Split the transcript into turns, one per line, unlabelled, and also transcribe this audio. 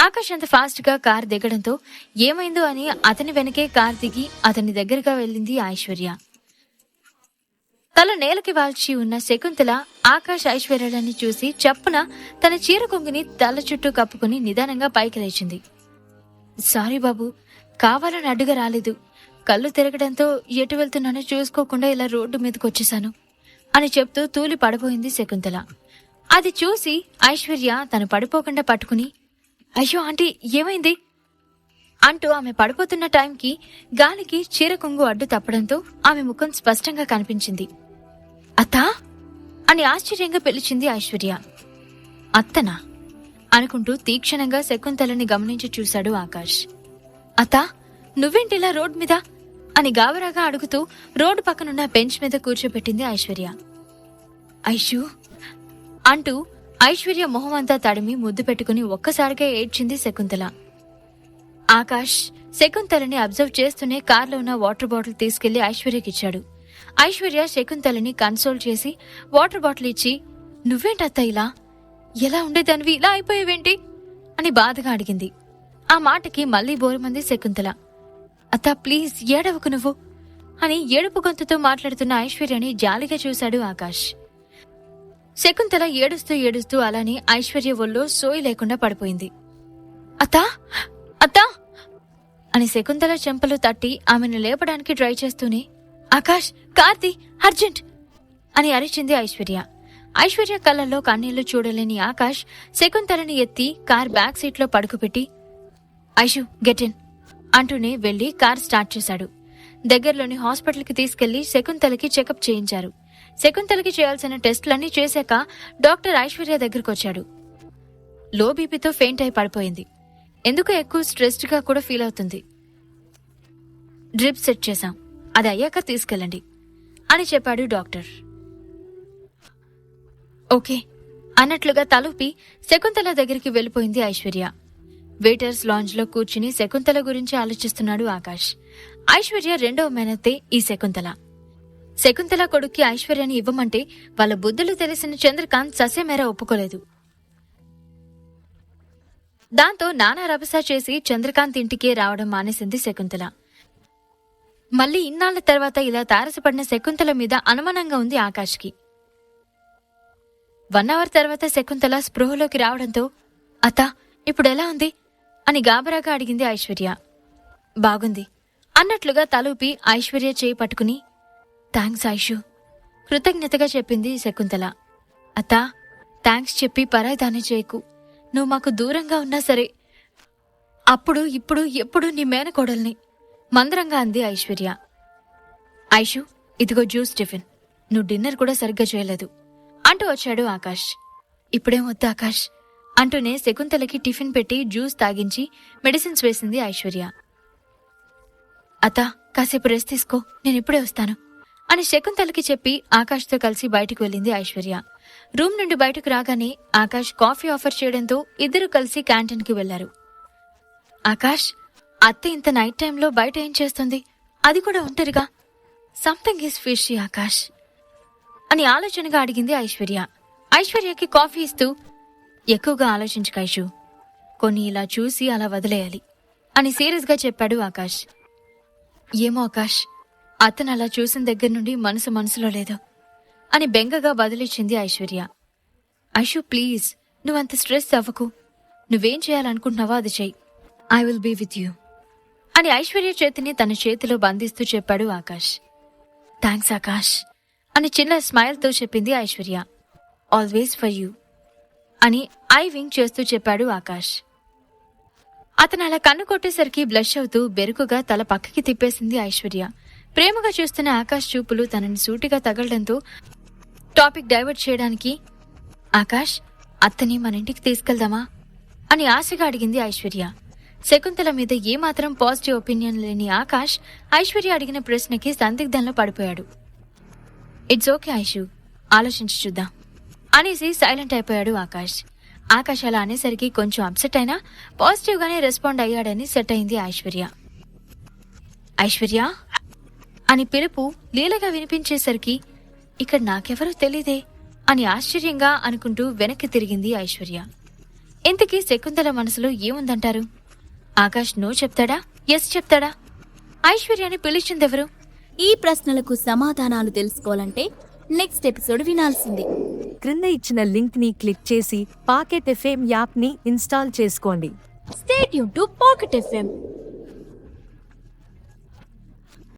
ఆకాష్ అంత ఫాస్ట్గా కార్ దిగడంతో ఏమైందో అని అతని వెనకే కార్ దిగి అతని దగ్గరగా వెళ్ళింది ఐశ్వర్య. తల నేలకి వాల్చి ఉన్న శకుంతల ఆకాష్ ఐశ్వర్యాలని చూసి చప్పున తన చీర కొంగుని తల చుట్టూ కప్పుకుని నిదానంగా పైకి లేచింది. సారీ బాబు కావాలని అడ్డుగా రాలేదు. కళ్ళు తిరగడంతో ఎటు వెళ్తున్నానో చూసుకోకుండా ఇలా రోడ్డు మీదకి వచ్చేశాను అని చెప్తూ తూలి పడిపోయింది శకుంతల. అది చూసి ఐశ్వర్య తను పడిపోకుండా పట్టుకుని అయ్యో ఆంటీ ఏమైంది? అంటూ ఆమె పడిపోతున్న టైంకి గాలికి చీర కొంగు అడ్డు తప్పడంతో ఆమె ముఖం స్పష్టంగా కనిపించింది. అత్తా? అని ఆశ్చర్యంగా పిలిచింది ఐశ్వర్య. అత్తనా? అనుకుంటూ తీక్షణంగా శకుంతలని గమనించి చూశాడు ఆకాష్. అత్తా నువ్వేంటిలా రోడ్ మీద? అని గాబరాగా అడుగుతూ రోడ్డు పక్కనున్న బెంచ్ మీద కూర్చోబెట్టింది ఐశ్వర్య. ఐషు అంటూ ఐశ్వర్య మొహం అంతా తడిమి ముద్దు పెట్టుకుని ఒక్కసారిగా ఏడ్చింది శకుంతల. ఆకాష్ శకుంతలని అబ్జర్వ్ చేస్తూనే కార్లో ఉన్న వాటర్ బాటిల్ తీసుకెళ్ళి ఐశ్వర్యకిచ్చాడు. ఐశ్వర్య శకుంతలని కన్సోల్ చేసి వాటర్ బాటిల్ ఇచ్చి నువ్వేంటత్త ఇలా? ఎలా ఉండేదానివి? ఇలా అయిపోయావేంటి? అని బాధగా అడిగింది. ఆ మాటకి మళ్ళీ బోరుమంది శకుంతల. అత్త ప్లీజ్ ఏడవకు నువ్వు అని ఏడుపు గొంతుతో మాట్లాడుతున్న ఐశ్వర్యని జాలిగా చూశాడు ఆకాష్. శకుంతల ఏడుస్తూ ఏడుస్తూ అలానే ఐశ్వర్య ఒళ్ళో సోయి లేకుండా పడిపోయింది. అత్తా అత్తా! అని శకుంతల చెంపలు తట్టి ఆమెను లేపడానికి ట్రై చేస్తూనే ఆకాష్ కార్తీ అర్జెంట్! అని అరిచింది ఐశ్వర్య. ఐశ్వర్య కళ్ళల్లో కన్నీళ్ళు చూడలేని ఆకాష్ శకుంతలని ఎత్తి కార్ బ్యాక్ సీట్లో పడుకుపెట్టి ఐషు గెట్ ఇన్! అంటూనే వెళ్ళి కార్ స్టార్ట్ చేశాడు. దగ్గరలోని హాస్పిటల్కి తీసుకెళ్ళి శకుంతలకి చెకప్ చేయించారు. శకుంతలకి చేయాల్సిన టెస్టులన్నీ చేశాక డాక్టర్ ఐశ్వర్య దగ్గరకు వచ్చాడు లో బీపీతో ఫెయింట్ అయి పడిపోయింది. ఎందుకు ఎక్కువ స్ట్రెస్డ్గా కూడా ఫీల్ అవుతుంది. డ్రిప్ సెట్ చేశాం. అది అయ్యాక తీసుకెళ్ళండి అని చెప్పాడు డాక్టర్. ఓకే అన్నట్లుగా తలూపి శకుంతల దగ్గరికి వెళ్ళిపోయింది ఐశ్వర్య. వెయిటర్స్ లాంజ్లో కూర్చుని శకుంతల గురించి ఆలోచిస్తున్నాడు ఆకాష్. ఐశ్వర్య రెండవ మేనత్తే ఈ శకుంతల. శకుంతల కొడుక్కి ఐశ్వర్యాన్ని ఇవ్వమంటే వాళ్ళ బుద్ధులు తెలిసిన చంద్రకాంత్ ససేమేర ఒప్పుకోలేదు. దాంతో నానా రభస చేసి చంద్రకాంత్ ఇంటికే రావడం మానేసింది శకుంతల. మళ్ళీ ఇన్నాళ్ళ తర్వాత ఇలా తారసపడిన శకుంతల మీద అనుమానంగా ఉంది ఆకాష్కి. వన్ అవర్ తర్వాత శకుంతల స్పృహలోకి రావడంతో అత్త ఇప్పుడు ఎలా ఉంది? అని గాబరాగా అడిగింది ఐశ్వర్య. బాగుంది. అన్నట్లుగా తలూపి ఐశ్వర్య చేయి పట్టుకుని థ్యాంక్స్ ఐషు కృతజ్ఞతగా చెప్పింది శకుంతల. అత్తా థ్యాంక్స్ చెప్పి పరాయిదాన్ని చేయకు. నువ్వు మాకు దూరంగా ఉన్నా సరే అప్పుడు ఇప్పుడు ఎప్పుడు నీ మేనకోడల్ని. మందరంగా అంది ఐశ్వర్య. ఐషు ఇదిగో జ్యూస్ టిఫిన్. నువ్వు డిన్నర్ కూడా సరిగ్గా చేయలేదు. అంటూ వచ్చాడు ఆకాష్. ఇప్పుడేం వద్దు ఆకాష్? అంటూనే శకుంతలకి టిఫిన్ పెట్టి జ్యూస్ తాగించి మెడిసిన్స్ వేసింది ఐశ్వర్య. అత్త కాసేపు రెస్ట్ తీసుకో. నేను ఇప్పుడే వస్తాను. అని శకుంతలకి చెప్పి ఆకాష్తో కలిసి బయటకు వెళ్ళింది ఐశ్వర్య. రూమ్ నుండి బయటకు రాగానే ఆకాష్ కాఫీ ఆఫర్ చేయడంతో ఇద్దరు కలిసి క్యాంటీన్కి వెళ్ళారు ఆకాష్ అత్త ఇంత నైట్ టైంలో బయట ఏం చేస్తుంది? అది కూడా ఒంటరిగా? Something is fish Akash. అని ఆలోచనగా అడిగింది ఐశ్వర్య. ఐశ్వర్యకి కాఫీ ఇస్తూ ఎక్కువగా ఆలోచించు కైషు. కొన్ని ఇలా చూసి అలా వదిలేయాలి అని సీరియస్గా చెప్పాడు ఆకాష్. ఏమో ఆకాష్ అతను అలా చూసిన దగ్గర నుండి మనసు మనసులో లేదు అని బెంగగా బదిలిచ్చింది ఐశ్వర్య. ఐషు ప్లీజ్ నువ్వంత స్ట్రెస్ అవ్వకు. నువ్వేం చేయాలనుకుంటున్నావో అది చెయ్యి. I will be with you. అని ఐశ్వర్య చేతిని తన చేతిలో బంధిస్తూ చెప్పాడు ఆకాష్. థ్యాంక్స్ ఆకాష్ అని చిన్న స్మైల్తో చెప్పింది ఐశ్వర్య. ఆల్వేస్ ఫర్ యూ అని ఐ వింగ్ చేస్తూ చెప్పాడు ఆకాష్. అతను అలా కన్ను కొట్టేసరికి బ్లష్ అవుతూ బెరుకుగా తల పక్కకి తిప్పేసింది ఐశ్వర్య. ప్రేమగా చూస్తున్న ఆకాష్ చూపులు తనని సూటిగా తగలడంతో టాపిక్ డైవర్ట్ చేయడానికి ఆకాష్ అత్తని మన ఇంటికి తీసుకెళ్దామా? అని ఆశగా అడిగింది ఐశ్వర్య. శకుంతల మీద ఏమాత్రం పాజిటివ్ ఒపీనియన్ లేని ఆకాష్ ఐశ్వర్య అడిగిన ప్రశ్నకి సందిగ్ధంలో పడిపోయాడు. ఇట్స్ ఓకే ఐషు ఆలోచించి చూద్దాం అనేసి సైలెంట్ అయిపోయాడు ఆకాష్. ఆకాష్ అలా అనేసరికి కొంచెం అప్సెట్ అయినా పాజిటివ్గానే రెస్పాండ్ అయ్యాడని సెట్ అయింది ఐశ్వర్య. ఐశ్వర్య అని పిలుపు లీలగా వినిపించేసరికి ఇక్కడ నాకెవరూ తెలీదే అని ఆశ్చర్యంగా అనుకుంటూ వెనక్కి తిరిగింది ఐశ్వర్య. ఇంతకీ శకుంతల మనసులో ఏముందంటారు? ఆకాష్ నో చెప్తాడా? ఎస్ చెప్తాడా? ఐశ్వర్యాన్ని పిలిచిందెవరు?
ఈ ప్రశ్నలకు సమాధానాలు తెలుసుకోవాలంటే నెక్స్ట్ ఎపిసోడ్ వినాల్సిందే.
క్రింద ఇచ్చిన లింక్ని క్లిక్ చేసి పాకెట్ ఎఫ్ఎం యాప్ని ఇన్స్టాల్ చేసుకోండి.
స్టేట్ యూన్ టు పాకెట్ ఎఫ్ఎం.